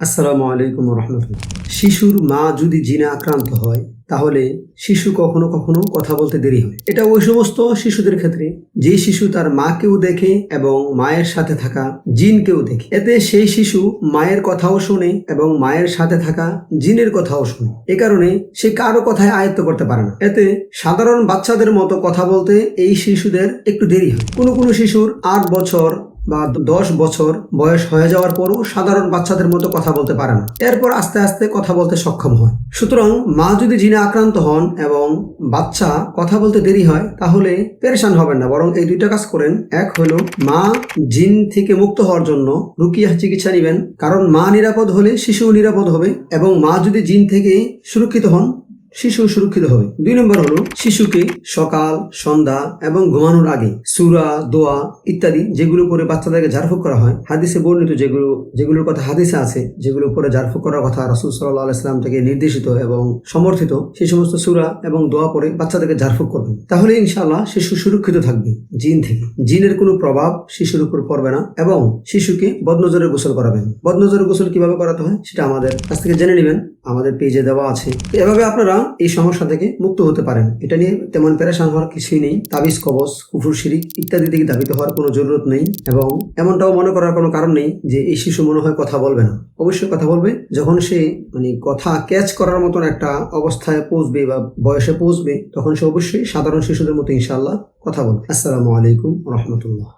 আসসালামু আলাইকুম রহমতুল্লাহ। শিশুর মা যদি জিনে আক্রান্ত হয়, তাহলে শিশু কখনো কখনো কথা বলতে দেরি হয়। এটা ওই সমস্ত শিশুদের ক্ষেত্রে। যে শিশু তার মাকেও দেখে এবং মায়ের সাথে থাকা জিনকেও দেখে। এতে সেই শিশু মায়ের কথাও শোনে এবং মায়ের সাথে থাকা জিনের কথাও শোনে। এ কারণে সে কারও কথায় আয়ত্ত করতে পারে না। এতে সাধারণ বাচ্চাদের মতো কথা বলতে এই শিশুদের একটু দেরি হয়। কোনো কোনো শিশুর আট বছর বা দশ বছর বয়স হয়ে যাওয়ার পরও সাধারণ বাচ্চাদের মতো কথা বলতে পারে না। এরপর আস্তে আস্তে কথা বলতে সক্ষম হয়। সুতরাং মা যদি জিনে আক্রান্ত হন এবং বাচ্চা কথা বলতে দেরি হয়, তাহলে পেরেশান হবেন না। বরং এই দুইটা কাজ করেন। এক হলো মা জিন থেকে মুক্ত হওয়ার জন্য রুকিয়া চিকিৎসা নেবেন। কারণ মা নিরাপদ হলে শিশুও নিরাপদ হবে এবং মা যদি জিন থেকে সুরক্ষিত হন শিশু সুরক্ষিত হবে। দুই নম্বর হলো শিশুকে সকাল, সন্ধ্যা এবং ঘুমানোর আগে সুরা, দোয়া ইত্যাদি যেগুলো করে বাচ্চাদেরকে ঝাড়ফুঁক করা হয়। হাদিসে বর্ণিত যেগুলো, যেগুলোর কথা হাদিসে আছে, যেগুলো পরে ঝাড়ফুঁক করার কথা রাসুল সাল্লাহ আলাইসলাম থেকে নির্দেশিত এবং সমর্থিত সেই সমস্ত সুরা এবং দোয়া পরে বাচ্চাদেরকে ঝাড়ফুঁক করবেন। তাহলে ইনশাআল্লাহ শিশু সুরক্ষিত থাকবে জিন থেকে। জিনের কোনো প্রভাব শিশুর উপর পড়বে না এবং শিশুকে বদনজরের গোসল করাবেন। বদনজরের গোসল কীভাবে করাতে হয় সেটা আমাদের কাছ থেকে জেনে নেবেন। আমাদের পেজে দেওয়া আছে। এভাবে আপনারা এই সমস্যা থেকে মুক্ত হতে পারেন। এটা নিয়ে তেমন পেরেশান হওয়ার কিছুই নেই। তাবিজ, কবচ, কুফুর, শিরিক ইত্যাদি থেকে দাবিত হওয়ার কোনো জরুরত নেই এবং এমনটাও মনে করার কোনো কারণ নেই যে এই শিশু মনে হয় কথা বলবে না। অবশ্যই কথা বলবে, যখন সে মানে কথা ক্যাচ করার মতন একটা অবস্থায় পৌঁছবে বা বয়সে পৌঁছবে, তখন সে অবশ্যই সাধারণ শিশুদের মতো ইনশাল্লাহ কথা বলবে। আসসালামু আলাইকুম রহমতুল্লাহ।